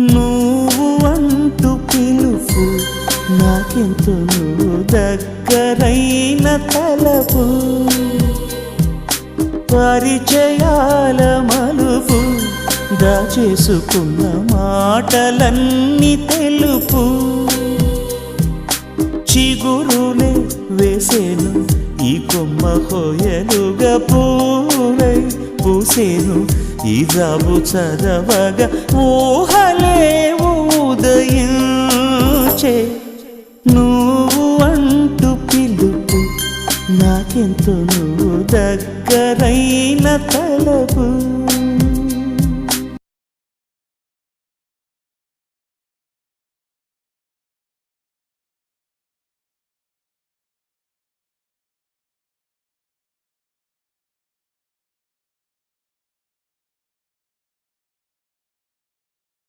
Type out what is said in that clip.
నువ్వు అంటూ పిలుపు నాకెంతో నువ్వు దగ్గరైన తలపు. పరిచయాల మలుపు దాచేసుకున్న మాటలన్నీ తెలుపు. చిగురులే వేసేను ఈ కొమ్మ హోయలుగా పూలై పూసేను. ఈ చదవగా ఊహలే ఉదయించే. నువ్వు అంటూ పిలుపు నాకెంతో నువ్వు దగ్గరైన తలపు.